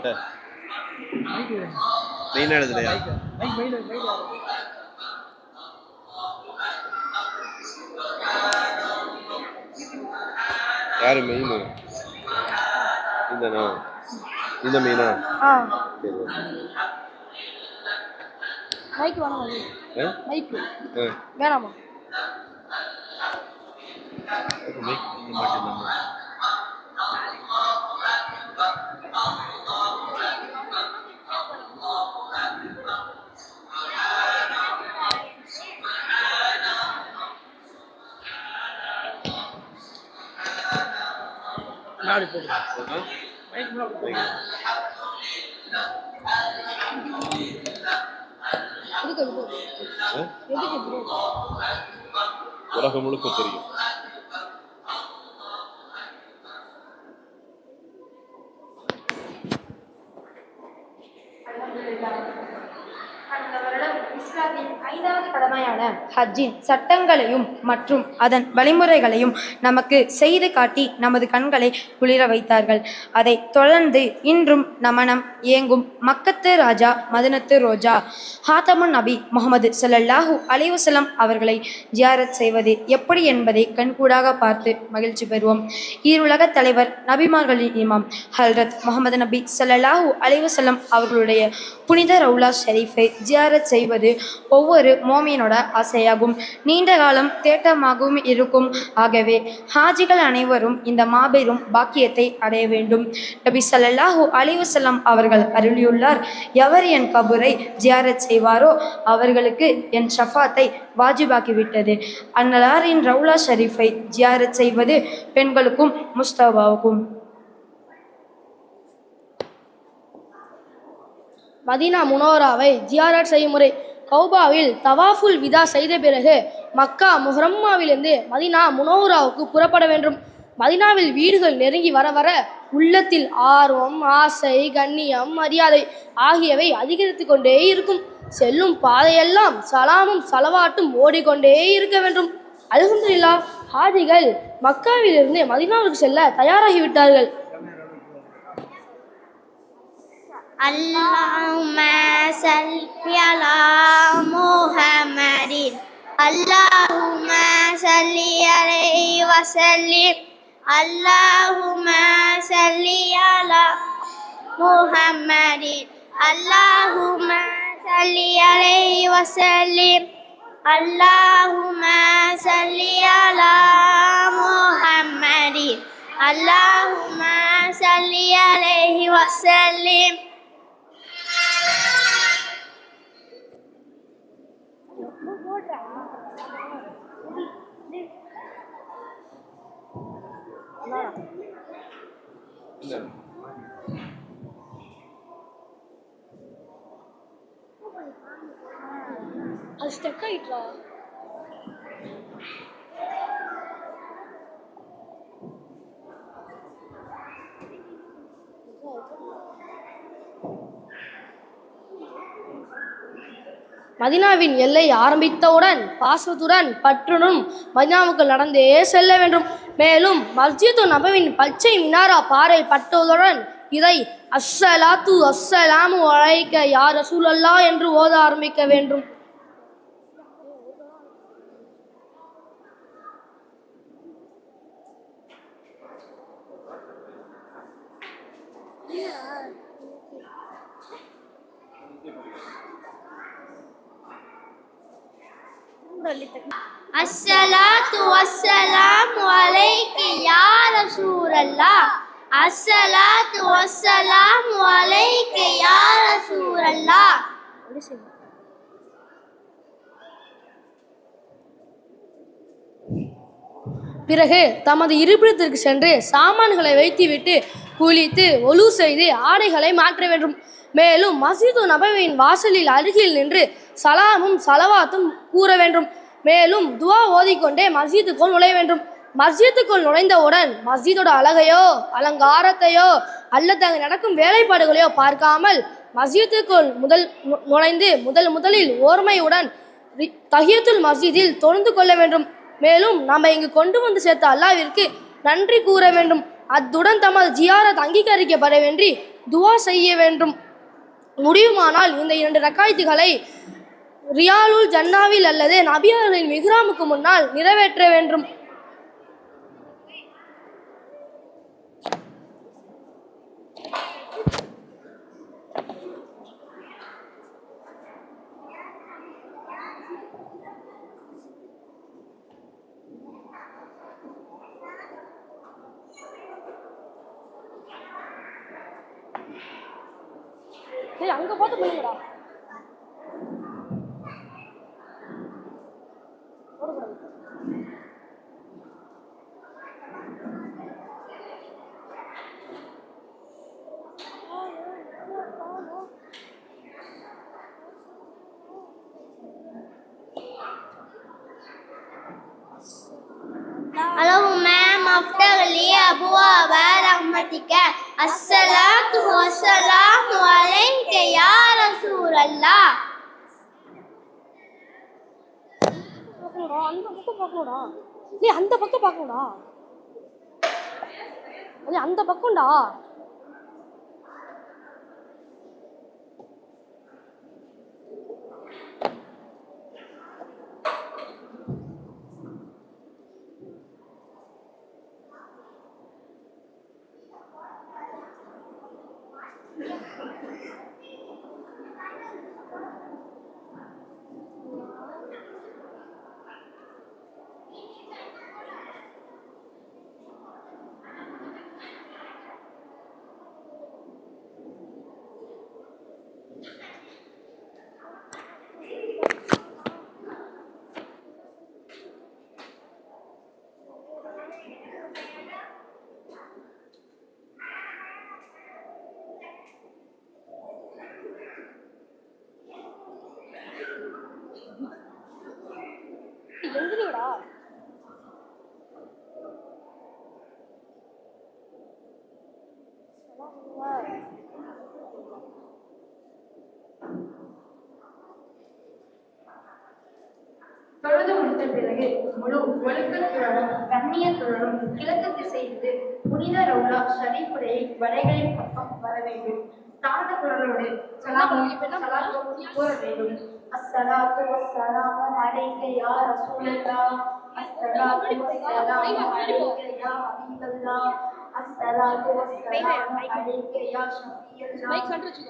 ஏற மாட்டேன் மெயின் எழுதுலையா யாரு மெயின் இந்தனா இந்த மெயினா சரி மைக் வேணாமா மைக் வேணாமா? மைக் மாட்டேன் எதுக்கு இது உலகம் முழுக்க தெரியும். அந்த இஸ்லாத்தின் ஐந்தாவது கடமையான ஹஜ்ஜின் சட்டங்களையும் மற்றும் அதன் வழிமுறைகளையும் நமக்கு செய்து காட்டி நமது கண்களை குளிர வைத்தார்கள். அதை தொடர்ந்து இன்றும் நமனம் இயங்கும் மக்கத்து ராஜா மதனத்து ரோஜா ஹாத்தமுன் நபி முகமது சல்லல்லாஹு அலிவசலம் அவர்களை ஜியாரத் செய்வது எப்படி என்பதை கண்கூடாக பார்த்து மகிழ்ச்சி பெறுவோம். ஈருலக தலைவர் நபிமார்களின் இமாம் ஹல்ரத் முகமது நபி சல்லல்லாஹு அலிவசலம் அவர்களுடைய புனித ரவுலா ஷெரீஃபை ஜியாரத் செய்வது ஒவ்வொரு மோமியனோட ஆசையாகும். நீண்ட காலம் தேட்டமாகவும் இருக்கும். ஆகவே ஹாஜிகள் அனைவரும் இந்த மாபெரும் பாக்கியத்தை அடைய வேண்டும். நபி ஸல்லல்லாஹு அலிவசல்லம் அவர்கள் அருளியுள்ளார் எவர் என் கபூரை ஜியாரத் செய்வாரோ அவர்களுக்கு என் ஷஃபாத்தை வாஜிபாக்கிவிட்டது. அன்னலாரின் ரவுலா ஷரீஃபை ஜியாரத் செய்வது பெண்களுக்கும் முஸ்தபாவுக்கும் மதீனா முனோராவை ஜியாரட் செய்யும் முறை கௌபாவில் தவாஃபுல் விதா செய்த பிறகு மக்கா முஹரம்மாவிலிருந்து மதீனா முனோராவுக்கு புறப்பட வேண்டும். மதினாவில் வீடுகள் நெருங்கி வர வர உள்ளத்தில் ஆர்வம் ஆசை கண்ணியம் மரியாதை ஆகியவை அதிகரித்து கொண்டே இருக்கும். செல்லும் பாதையெல்லாம் சலாமும் சலவாட்டும் ஓடிக்கொண்டே இருக்க வேண்டும். அலகுந்தில்லா ஹாஜிகள் மக்காவிலிருந்து மதினாவுக்கு செல்ல தயாராகிவிட்டார்கள். Allahumma salli ala Muhammadin Allahumma salli alaihi wa sallim Allahumma salli ala Muhammadin Allahumma salli alaihi wa sallim Allahumma salli ala Muhammadin Allahumma salli அது ஸ்டெக் ஆயிட்டா மதினாவின் எல்லை ஆரம்பித்தவுடன் பாசத்துடன் பற்றுடன் மதினாவுக்கு நடந்தே செல்ல வேண்டும். மேலும் மஸ்ஜிது நபவின் பச்சை மினாரா பாறை பட்டதுடன் இதை அஸ்ஸலாத்து அஸ்ஸலாமு அழைக்க யார் ரசூலல்லா என்று ஓத ஆரம்பிக்க வேண்டும். அஸ்ஸலாத்து வஸ்ஸலாமு அலைக்கு யா ரசூலல்லாஹ். அஸ்ஸலாத்து வஸ்ஸலாமு அலைக்கு யா ரசூலல்லாஹ். பிறகு தமது இருப்பிடத்திற்கு சென்று சாமான்களை வைத்துவிட்டு குளித்து ஒலு செய்து ஆடைகளை மாற்ற வேண்டும். மேலும் மசீது நபவியின் வாசலில் அருகில் நின்று சலாமும் சலவாத்தும் கூற வேண்டும். மேலும் துவா ஓதிக்கொண்டே மஸ்ஜிதுக்குள் நுழைய வேண்டும். மஸ்ஜித்துக்குள் நுழைந்தவுடன் மஸ்ஜிதோட அழகையோ அலங்காரத்தையோ அல்லது அங்கு நடக்கும் வேலைப்பாடுகளையோ பார்க்காமல் மஸ்ஜித்துக்குள் முதல் நுழைந்து முதல் முதலில் ஓர்மையுடன் ரி- தஹியத்துல் மஸ்ஜிதில் தொழுந்து கொள்ள வேண்டும். மேலும் நம்ம இங்கு கொண்டு வந்து சேர்த்த அல்லாவிற்கு நன்றி கூற வேண்டும். அத்துடன் தமது ஜியாரத் அங்கீகரிக்கப்பட வேண்டி துவா செய்ய வேண்டும். முடியுமானால் இந்த இரண்டு ரக்காய்த்துகளை ரியாலுல் ஜன்னாவில் அல்லது நபியர்களின் மிஹ்ராமுக்கு முன்னால் நிறைவேற்ற வேண்டும். சரி அங்க பார்த்து பண்ணுங்கடா لي أبواب رحمتك الصلاة والسلام عليك يا رسول الله பார்க்கணும்டா அந்த பக்கம் பார்க்கணும்டா டேய் அந்த பக்கம் பார்க்கணும்டா டேய் அந்த பக்கம்டா எந்திரிங்கடா தொழுது முடித்த பிறகு முழு ஒழுக்கத்துடனும் கண்ணியத்துடனும் கிழக்கு திசையிலிருந்து புனித ரவுலா ஷரீஃபுடைய வலைகளின் பக்கம் வர வேண்டும். தாழ்ந்த குரலோடு சலாம் சலாம் கூற வேண்டும். அஸ்ஸலாத்து வஸ்ஸலாமு அலைக்க யா ரசூலல்லாஹ். அஸ்ஸலாத்து வஸ்ஸலாமு அலைக்க யா ஹபீபல்லாஹ். அஸ்ஸலாத்து வஸ்ஸலாமு அலைக்க யா ஷஃபியல்லாஹ்.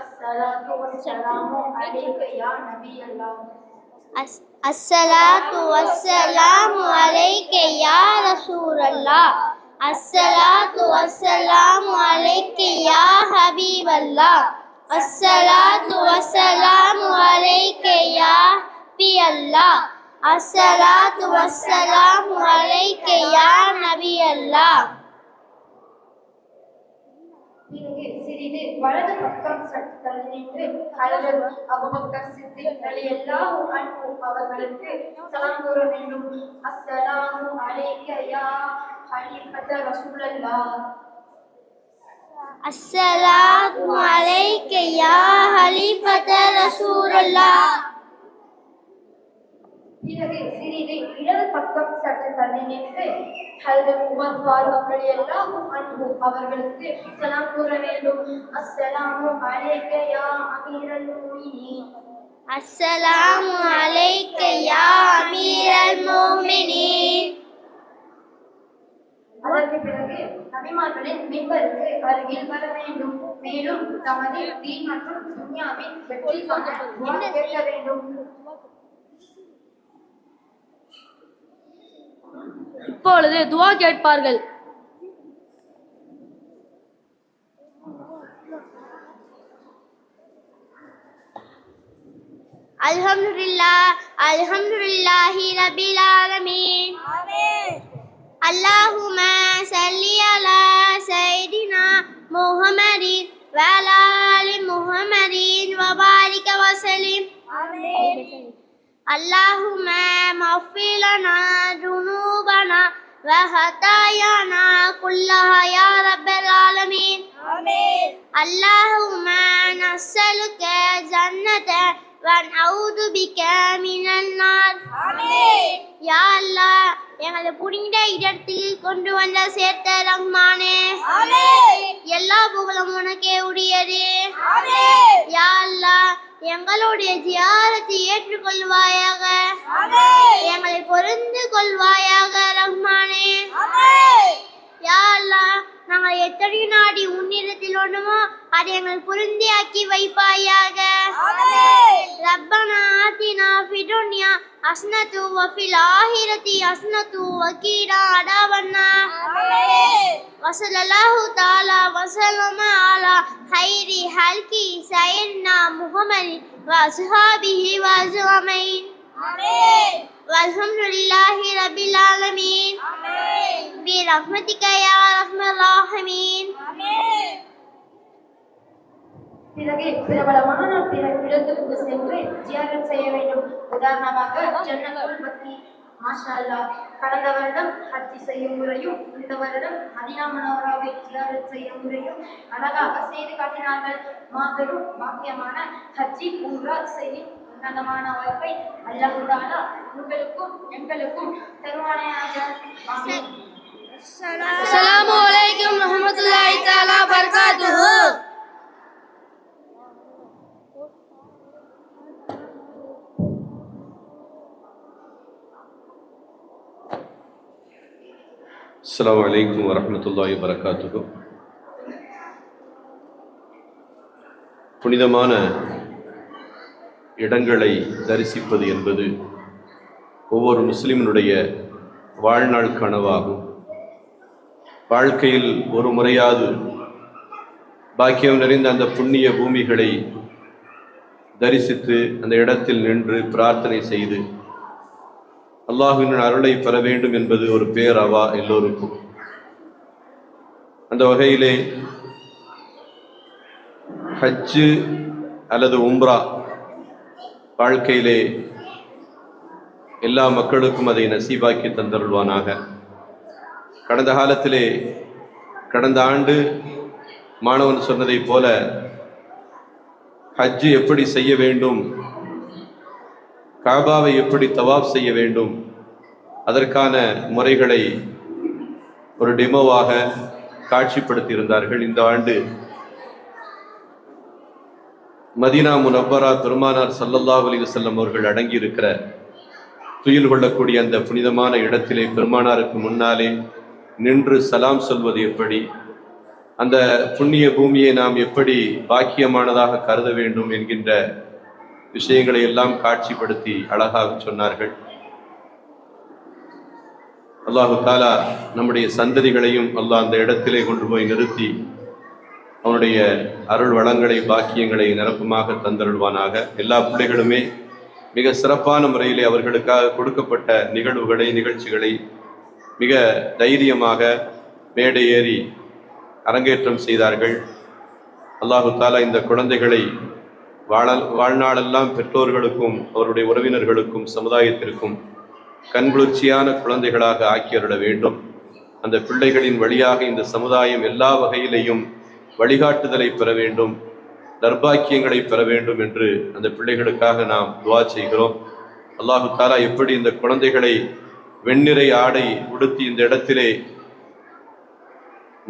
அஸ்ஸலாத்து வஸ்ஸலாமு அலைக்க யா நபியல்லாஹ். அஸ்- அஸ்ஸலாத்து வஸ்ஸலாமு அலைக்க யா ரசூல் அல்லாஹ் அஸ்ஸலாத்து வஸ்ஸலாமு அலைக்க யா ஹபீப் அல்லாஹ் அஸ்ஸலாத்து வஸ்ஸலாமு அஸ்ஸலாத்து வஸ்ஸலாமு அலைக்க யா நபி அல்லாஹ் பிறகு சிறிது வலது பக்கம் சற்று தள்ளி நின்று ஹஜரத் அபூபக்கர் சித்திக் ரலியல்லாஹு அன்ஹு அவர்களுக்கு சலாம் கூற வேண்டும். அஸ்ஸலாமு அலைக்க யா ஹலீஃபத ரசூலல்லாஹ். அஸ்ஸலாமு அலைக்க யா ஹலீஃபத ரசூலுல்லாஹ். பிறகு சிறிது இடது பக்கம் சற்று தள்ளி நின்று உமர் ஃபாரூக் ரலியல்லாஹு அன்ஹு அவர்களுக்கு சலாம் கூற வேண்டும். அஸ்ஸலாமு அலைக்க யா அமீரல் முஃமினீன் அஸ்ஸலாமு அலைக்க யா அமீரல் முஃமினீன் அதற்கு பிறகு நபிமார்களின் மின்பருக்கு அருகில் வர வேண்டும். மேலும் தமது தீன் மற்றும் துன்யாவின் துஆ கேட்க வேண்டும். இப்பொழுது துவா கேட்பார்கள். அல்ஹம்துலில்லா அல்ஹம்துலில்லாஹி ரபில் ஆலமீன். ஆமீன். அல்லாஹும சல்லி அலா சையிதினா முஹம்மதின் வலாலி முஹம்மதின் வபாரிக வசலிம் ஆமீன். اللهم اغفر لنا ذنوبنا وخطايانا كلها يا رب العالمين اللهم نسألك جنة ونعوذ بك من النار யா அல்லாஹ் எங்களை புனித இடத்தில் கொண்டு வந்த சேர்த்த ரஹ்மானே எல்லா புகழும் உனக்கே உரியது யா அல்லாஹ் எங்களுடைய ஜியாரத்தை ஏற்றுக்கொள்வாயாக. எங்களை பொருந்து கொள்வாயாக ரஹ்மானே. யா அல்லாஹ் நாங்கள் எத்தனை நாடி உன்னிடத்தில் ஒண்ணுமோ அது எங்கள் புரிந்தியாக்கி வைப்பாயாக. ரப்பனா ஆத்தினா ஃபிடுன்யா அஸ்னது வஃபில் ஆஹிரதி அஸ்னது வகீனா அடாவண்ணா வசலல்லாஹு தாலா வசலம ஆலா ஹைரி ஹல்கி Sayanna முகமதி வசுஹாபிஹி வசுவமைன் walhamdulillahi rabbil alamin amin bi rahmatika ya arhamar பிறகு பிரபலமான பிற இடத்திற்கு சென்று தியாகம் செய்ய வேண்டும். உதாரணமாக ஜன்னத்துல் பத்தி மாஷா அல்லாஹ் கடந்த வருடம் ஹஜ்ஜி செய்யும் முறையும் இந்த வருடம் மதினா மனோராவை ஜியாரத் செய்யும் முறையும் அழகாக செய்து காட்டினார்கள். மாபெரும் பாக்கியமான ஹஜ்ஜி உம்ரா செய்யும் உன்னதமான வாய்ப்பை அல்லாஹுதானா உங்களுக்கும் எங்களுக்கும் தருவானையாக. ஆமீன். அஸ்ஸலாமு அலைக்கும் ரஹ்மத்துல்லாஹி தஆலா பரகாத்துஹு. السلام عليكم ورحمة الله وبركاته புனிதமான இடங்களை தரிசிப்பது என்பது ஒவ்வொரு முஸ்லிமினுடைய வாழ்நாள் கனவாகும். வாழ்க்கையில் ஒரு முறையாவது பாக்கியம் நிறைந்த அந்த புண்ணிய பூமிகளை தரிசித்து அந்த இடத்தில் நின்று பிரார்த்தனை செய்து அல்லாஹுவின் அருளை பெற வேண்டும் என்பது ஒரு பேரவா எல்லோருக்கும். அந்த வகையிலே ஹஜ்ஜு அல்லது உம்ரா வாழ்க்கையிலே எல்லா மக்களுக்கும் அதை நசீபாக்கி தந்தருள்வானாக. கடந்த காலத்திலே கடந்த ஆண்டு மாணவன் சொன்னதைப் போல ஹஜ்ஜு எப்படி செய்ய வேண்டும் காபாவை எப்படி தவாப் செய்ய வேண்டும்? அதற்கான முறைகளை ஒரு டெமோவாக காட்சிப்படுத்தி இருந்தார்கள் இந்த ஆண்டு மதீனா முனப்பரா பெருமானார் ஸல்லல்லாஹு அலைஹி வஸல்லம் அவர்கள் அடங்கியிருக்கிற துயில் கொள்ளக்கூடிய அந்த புனிதமான இடத்திலே பெருமானாருக்கு முன்னாலே நின்று சலாம் சொல்வது எப்படி? அந்த புண்ணிய பூமியை நாம் எப்படி பாக்கியமானதாக கருத வேண்டும் என்கின்ற விஷயங்களை எல்லாம் காட்சிப்படுத்தி அழகாக சொன்னார்கள். அல்லாஹு தாலா நம்முடைய சந்ததிகளையும் அல்லாஹ் அந்த இடத்திலே கொண்டு போய் நிறுத்தி அவனுடைய அருள் வளங்களை பாக்கியங்களை நிரப்பமாக தந்தருள்வானாக. எல்லா பிள்ளைகளுமே மிக சிறப்பான முறையிலே அவர்களுக்காக கொடுக்கப்பட்ட நிகழ்வுகளை நிகழ்ச்சிகளை மிக தைரியமாக மேடை ஏறி அரங்கேற்றம் செய்தார்கள். அல்லாஹு தாலா இந்த குழந்தைகளை வாழ வாழ்நாளெல்லாம் பெற்றோர்களுக்கும் அவருடைய உறவினர்களுக்கும் சமுதாயத்திற்கும் கண்குளிர்ச்சியான குழந்தைகளாக ஆக்கியருட வேண்டும். அந்த பிள்ளைகளின் வழியாக இந்த சமுதாயம் எல்லா வகையிலையும் வழிகாட்டுதலை பெற வேண்டும் நர்பாக்கியங்களை பெற வேண்டும் என்று அந்த பிள்ளைகளுக்காக நாம் துவா செய்கிறோம். அல்லாஹு தாலா எப்படி இந்த குழந்தைகளை வெண்ணிறை ஆடை உடுத்தி இந்த இடத்திலே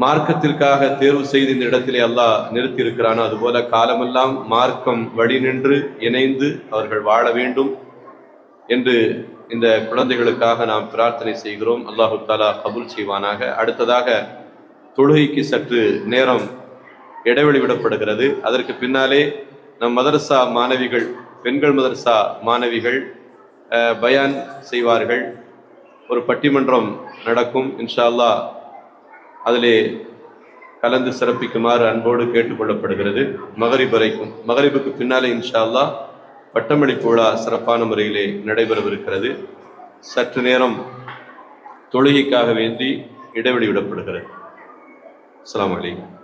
மார்க்கத்திற்காக தேர்வு செய்து இந்த இடத்திலே அல்லாஹ் நிறுத்தி இருக்கிறானோ அதுபோல காலமெல்லாம் மார்க்கம் வழி நின்று இணைந்து அவர்கள் வாழ வேண்டும் என்று இந்த குழந்தைகளுக்காக நாம் பிரார்த்தனை செய்கிறோம். அல்லாஹு தாலா கபுல் செய்வானாக. அடுத்ததாக தொழுகைக்கு சற்று நேரம் இடைவெளி விடப்படுகிறது. அதற்கு பின்னாலே நம் மதரசா மாணவிகள் பெண்கள் மதரசா மாணவிகள் பயான் செய்வார்கள். ஒரு பட்டிமன்றம் நடக்கும். இன்ஷா அல்லாஹ் அதிலே கலந்து சிறப்பிக்குமாறு அன்போடு கேட்டுக்கொள்ளப்படுகிறது. மகரிப் வரைக்கும் மகரிபுக்கு பின்னாலே இன்ஷால்லா பட்டமளிப்பு விழா சிறப்பான முறையிலே நடைபெறவிருக்கிறது. சற்று நேரம் தொழுகைக்காக வேண்டி இடைவெளி விடப்படுகிறது. அஸ்ஸலாமு வலைக்கம்